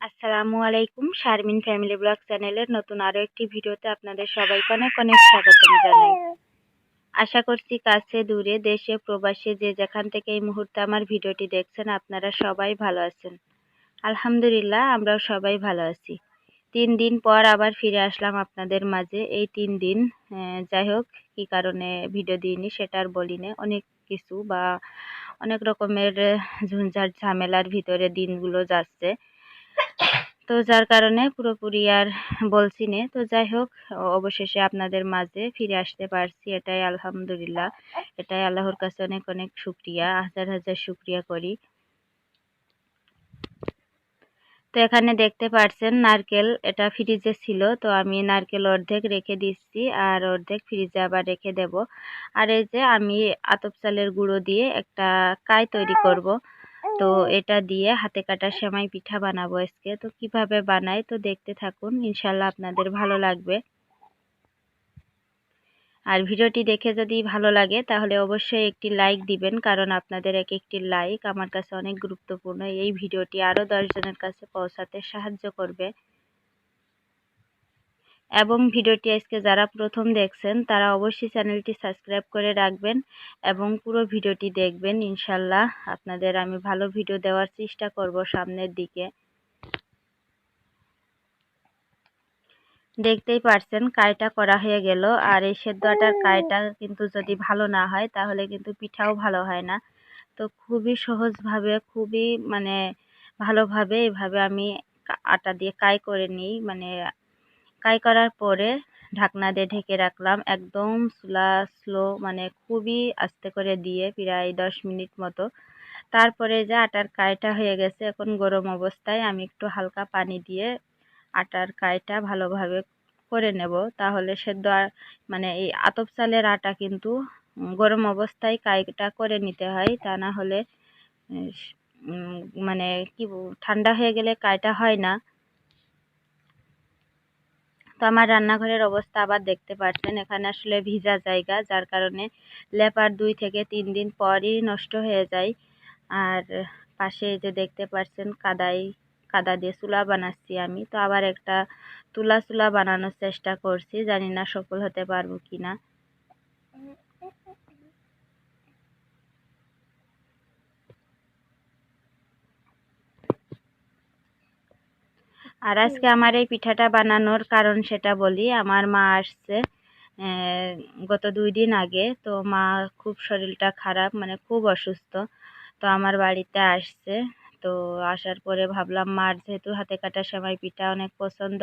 আসসালামু আলাইকুম Sharmin family blog চ্যানেলের নতুন আরও একটি ভিডিওতে আপনাদের সবাইকে অনেক অনেক স্বাগতম জানাই। আশা করছি কাছে, দূরে, দেশে, প্রবাসে যে যেখান থেকে এই মুহূর্তে আমার ভিডিওটি দেখছেন আপনারা সবাই ভালো আছেন। আলহামদুলিল্লাহ, আমরাও সবাই ভালো আছি। তিন দিন পর আবার ফিরে আসলাম আপনাদের মাঝে। এই তিন দিন যাই হোক, কী কারণে ভিডিও দিইনি সেটা আর বলিনি। অনেক কিছু বা অনেক রকমের ঝুঞ্ঝাট ঝামেলার ভিতরে দিনগুলো যাচ্ছে। তো যার কারণে পুরোপুরি আর বলছি নে। তো যাই হোক, অবশেষে আপনাদের মাঝে ফিরে আসতে পারছি, এটাই আলহামদুলিল্লাহ। এটাই আল্লাহর কাছে অনেক অনেক শুক্রিয়া, হাজার হাজার শুক্রিয়া করি। তো এখানে দেখতে পারছেন নারকেল, এটা ফ্রিজে ছিল, তো আমি নারকেল অর্ধেক রেখে দিচ্ছি আর অর্ধেক ফ্রিজে আবার রেখে দেব। আর এই যে আমি আতপ চালের গুঁড়ো দিয়ে একটা কাই তৈরি করব। তো এটা দিয়ে হাতে কাটা সেমাই পিঠা বানাবো আজকে। তো কীভাবে বানাই তো দেখতে থাকুন, ইনশাল্লাহ আপনাদের ভালো লাগবে। আর ভিডিওটি দেখে যদি ভালো লাগে, তাহলে অবশ্যই একটি লাইক দিবেন, কারণ আপনাদের এক একটি লাইক আমার কাছে অনেক গুরুত্বপূর্ণ। এই ভিডিওটি আরও দশজনের কাছে পৌঁছাতে সাহায্য করবে। এবং ভিডিওটি আজকে যারা প্রথম দেখছেন, তারা অবশ্যই চ্যানেলটি সাবস্ক্রাইব করে রাখবেন এবং পুরো ভিডিওটি দেখবেন। ইনশাল্লাহ আপনাদের আমি ভালো ভিডিও দেওয়ার চেষ্টা করব সামনের দিকে। দেখতেই পারছেন কাইটা করা হয়ে গেল। আর এই সেদ্ধ আটার কাইটা কিন্তু যদি ভালো না হয়, তাহলে কিন্তু পিঠাও ভালো হয় না। তো খুবই সহজভাবে, খুবই মানে ভালোভাবে এভাবে আমি আটা দিয়ে কাই করে নিই। মানে কাই করার পরে ঢাকনা দিয়ে ঢেকে রাখলাম একদম স্লা, স্লো মানে খুবই আস্তে করে দিয়ে প্রায় দশ মিনিট মতো। তারপরে যে আটার কাইটা হয়ে গেছে এখন গরম অবস্থায় আমি একটু হালকা পানি দিয়ে আটার কাইটা ভালোভাবে করে নেব। তাহলে সেদ্ধ মানে এই আতপ চালের আটা কিন্তু গরম অবস্থায় কাইটা করে নিতে হয়। তা না হলে মানে কি ঠান্ডা হয়ে গেলে কাইটা হয় না। তো আমার রান্নাঘরের অবস্থা আবার দেখতে পাচ্ছেন এখানে আসলে ভিজা জায়গা, যার কারণে লেপার দুই থেকে তিন দিন পরই নষ্ট হয়ে যায়। আর পাশে যে দেখতে পাচ্ছেন কাদাই কাদা দিয়ে চুলা বানাচ্ছি আমি। তো আবার একটা তুলা চুলা বানানোর চেষ্টা করছি। জানি না সফল হতে পারব কি না আর আজকে আমার এই পিঠাটা বানানোর কারণ সেটা বলি, আমার মা আসছে গত দুই দিন আগে, তো মা খুব শরীরটা খারাপ মানে খুব অসুস্থ, তো আমার বাড়িতে আসছে, তো আসার পরে ভাবলাম, মার যেহেতু হাতে কাটা সেমাই পিঠা অনেক পছন্দ,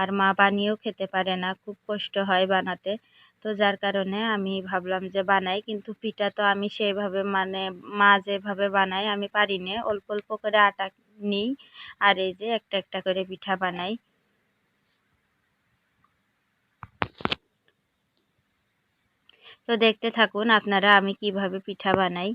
আর মা বানিয়েও খেতে পারে না, খুব কষ্ট হয় বানাতে। তো যার কারণে আমি ভাবলাম যে বানাই, কিন্তু পিঠা তো আমি সেভাবে মানে মা যেভাবে বানায়, আমি পারি না অল্প অল্প করে আটা নিই। আর এই যে একটা একটা করে পিঠা বানাই। তো দেখতে থাকুন আপনারা আমি কীভাবে পিঠা বানাই।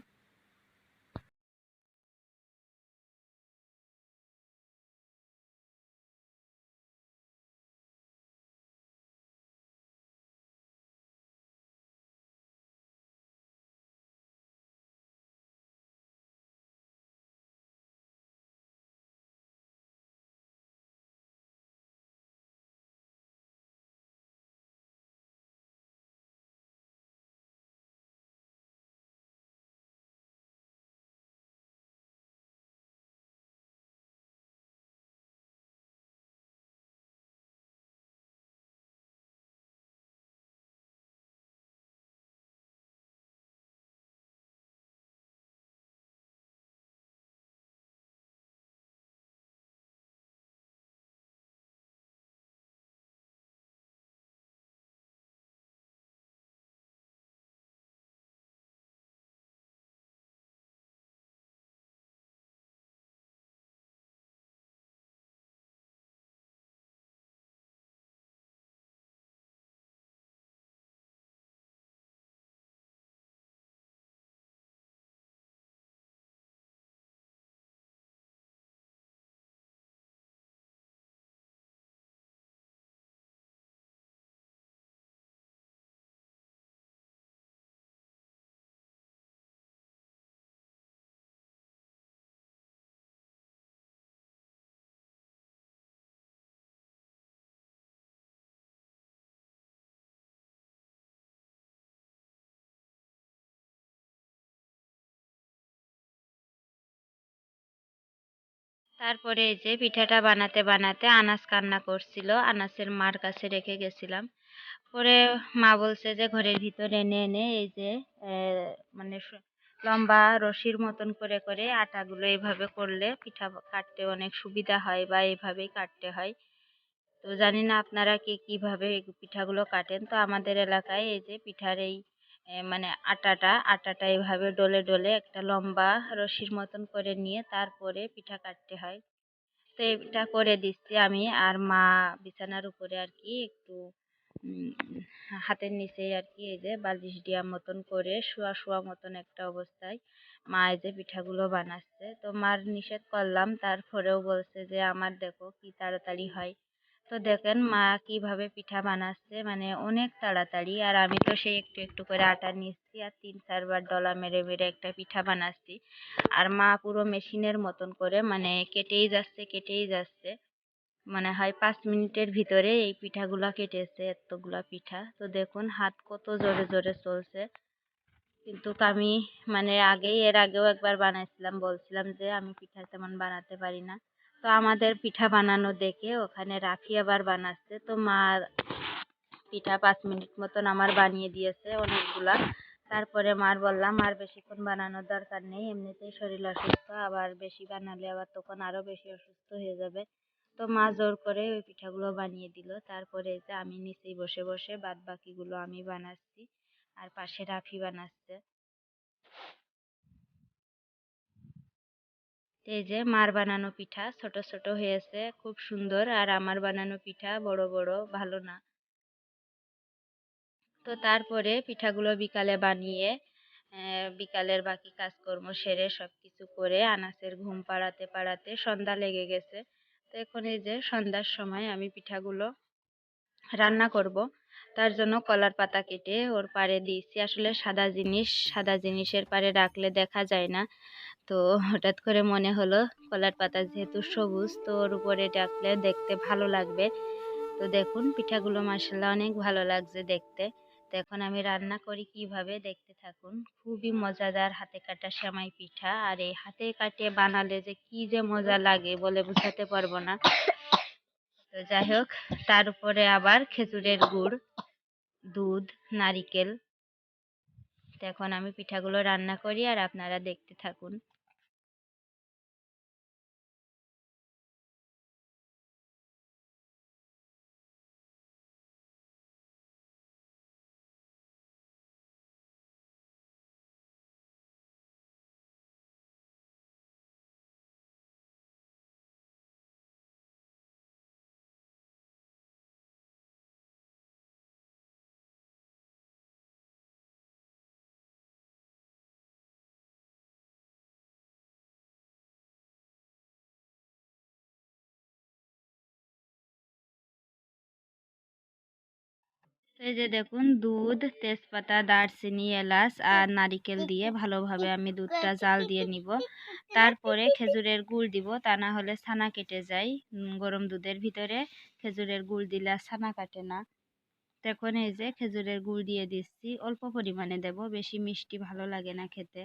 তারপরে এই যে পিঠাটা বানাতে বানাতে আনাস কান্না করছিল। আনাসের মার কাছে রেখে গেছিলাম। পরে মা বলছে যে ঘরের ভিতরে এনে এনে এই যে মানে লম্বা রশির মতন করে করে আটাগুলো এইভাবে করলে পিঠা কাটতে অনেক সুবিধা হয় বা এইভাবেই কাটতে হয়। তো জানি না আপনারা কে কীভাবে পিঠাগুলো কাটেন। তো আমাদের এলাকায় এই যে পিঠার এই মানে আটাটা আটাটা এইভাবে ডলে ডলে একটা লম্বা রশির মতন করে নিয়ে তারপরে পিঠা কাটতে হয়। তো এটা করে দিচ্ছি আমি আর মা বিছানার উপরে আর কি একটু হাতের নিচে আর কি এই যে বালিশ দেওয়ার মতন করে শোয়া শোয়া মতন একটা অবস্থায় মা এই যে পিঠাগুলো বানাচ্ছে। তো মার নিষেধ করলাম, তারপরেও বলছে যে, আমার দেখো কি তাড়াতাড়ি হয়। তো দেখেন মা কীভাবে পিঠা বানাচ্ছে মানে অনেক তাড়াতাড়ি। আর আমি তো সেই একটু একটু করে আটা নিচ্ছি আর তিন চারবার ডলা মেরে মেরে একটা পিঠা বানাচ্ছি। আর মা পুরো মেশিনের মতন করে মানে কেটেই যাচ্ছে কেটেই যাচ্ছে। মনে হয় পাঁচ মিনিটের ভিতরে এই পিঠাগুলা কেটেছে, এতগুলা পিঠা। তো দেখুন, হাত কত জোরে জোরে চলছে। কিন্তু আমি মানে আগেই, এর আগেও একবার বানাইছিলাম, বলছিলাম যে আমি পিঠা তেমন বানাতে পারি না। তো আমাদের পিঠা বানানো দেখে ওখানে রাফি আবার বানাচ্ছে। তো মা পিঠা পাঁচ মিনিট মতন আমার বানিয়ে দিয়েছে অনেকগুলা। তারপরে মার বললাম, আর বেশিক্ষণ বানানোর দরকার নেই, এমনিতেই শরীর অসুস্থ, আবার বেশি বানালে আবার তখন আরও বেশি অসুস্থ হয়ে যাবে। তো মা জোর করে ওই পিঠাগুলো বানিয়ে দিল। তারপরে যে আমি নিচেই বসে বসে বাদ বাকিগুলো আমি বানাচ্ছি, আর পাশে রাফি বানাচ্ছে। এই যে মার বানানো পিঠা ছোট ছোট হয়েছে, খুব সুন্দর। আর আমার বানানো পিঠা বড় বড়, ভালো না। তো তারপরে পিঠাগুলো বিকালে বানিয়ে বিকালের বাকি কাজকর্ম সেরে সব কিছু করে আনাসের ঘুম পাড়াতে পাড়াতে সন্ধ্যা লেগে গেছে। তো এখন এই যে সন্ধ্যার সময় আমি পিঠাগুলো রান্না করব। তার জন্য কলার পাতা কেটে ওর পাড়ে দিয়েছি। আসলে সাদা জিনিস, সাদা জিনিসের পাড়ে রাখলে দেখা যায় না। তো হঠাৎ করে মনে হলো কলার পাতা যেহেতু সবুজ, তো ওর উপরে ডাকলে দেখতে ভালো লাগবে। তো দেখুন, পিঠাগুলো মাসাল্লাহ অনেক ভালো লাগছে দেখতে। তো এখন আমি রান্না করি কীভাবে দেখতে থাকুন। খুবই মজাদার হাতে কাটা সেমাই পিঠা। আর এই হাতে কাটে বানালে যে কি যে মজা লাগে বলে বোঝাতে পারব না। তো যাই হোক, তার উপরে আবার খেজুরের গুড়, দুধ, নারিকেল। তো এখন আমি পিঠাগুলো রান্না করি আর আপনারা দেখতে থাকুন। এই যে দেখুন, দুধ, তেজপাতা, দারচিনি, এলাচ আর নারিকেল দিয়ে ভালোভাবে আমি দুধটা জাল দিয়ে নিব। তারপরে খেজুরের গুড় দিব। তা না হলে ছানা কেটে যায়। গরম দুধের ভিতরে খেজুরের গুড় দিলে আর ছানা কাটে না। তো এখন এই যে খেজুরের গুড় দিয়ে দিচ্ছি। অল্প পরিমাণে দেব, বেশি মিষ্টি ভালো লাগে না খেতে।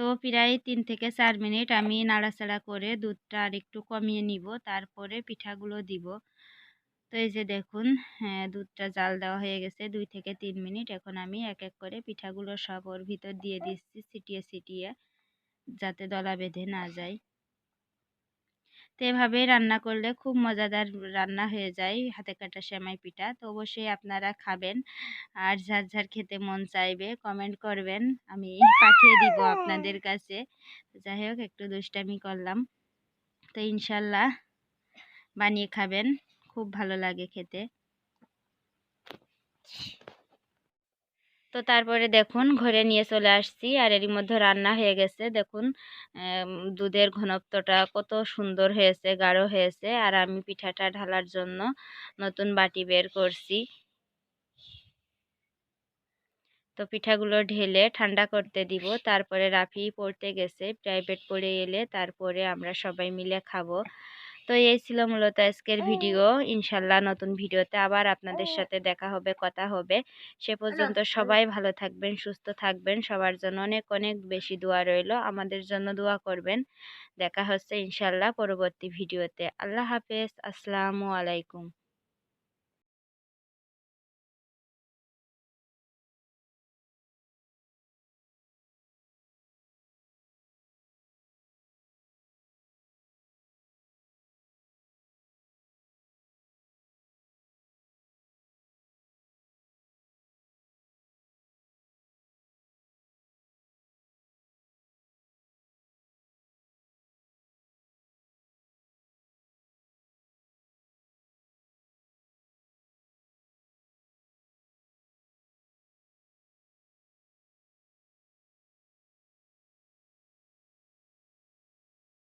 তো প্রায় তিন থেকে চার মিনিট আমি নাড়াচাড়া করে দুধটা আর একটু কমিয়ে নিব, তারপরে পিঠাগুলো দিব। তো এই যে দেখুন হ্যাঁ দুধটা জাল দেওয়া হয়ে গেছে দুই থেকে তিন মিনিট। এখন আমি এক এক করে পিঠাগুলো সব ওর ভিতর দিয়ে দিচ্ছি ছিটিয়ে ছিটিয়ে, যাতে দলা বেঁধে না যায়। তো এভাবেই রান্না করলে খুব মজাদার রান্না হয়ে যায় হাতে কাটা সেমাই পিঠা। তো অবশ্যই আপনারা খাবেন। আর যার যার খেতে মন চাইবে কমেন্ট করবেন। আমি পাঠিয়ে দিব আপনাদের কাছে। যাই হোক, একটু দুষ্টামি করলাম। তো ইনশাল্লাহ বানিয়ে খাবেন। খুব ভালো লাগে খেতে। তো তারপরে দেখুন, ঘরে নিয়ে চলে আসছি। আর এরই মধ্যে রান্না হয়ে গেছে। দেখুন দুধের ঘনত্বটা কত সুন্দর হয়েছে, গাঢ় হয়েছে। আর আমি পিঠাটা ঢালার জন্য নতুন বাটি বের করছি। তো পিঠাগুলো ঢেলে ঠান্ডা করতে দিব। তারপরে রাফি পড়তে গেছে। প্রাইভেট পড়ে এলে তারপরে আমরা সবাই মিলে খাব। তো এই ছিল মূলত আজকের ভিডিও। ইনশাল্লাহ নতুন ভিডিওতে আবার আপনাদের সাথে দেখা হবে কথা হবে। সে পর্যন্ত সবাই ভালো থাকবেন সুস্থ থাকবেন। সবার জন্য অনেক অনেক বেশি দোয়া রইল। আমাদের জন্য দোয়া করবেন। দেখা হচ্ছে ইনশাল্লাহ পরবর্তী ভিডিওতে। আল্লাহ হাফেজ। আসসালামু আলাইকুম।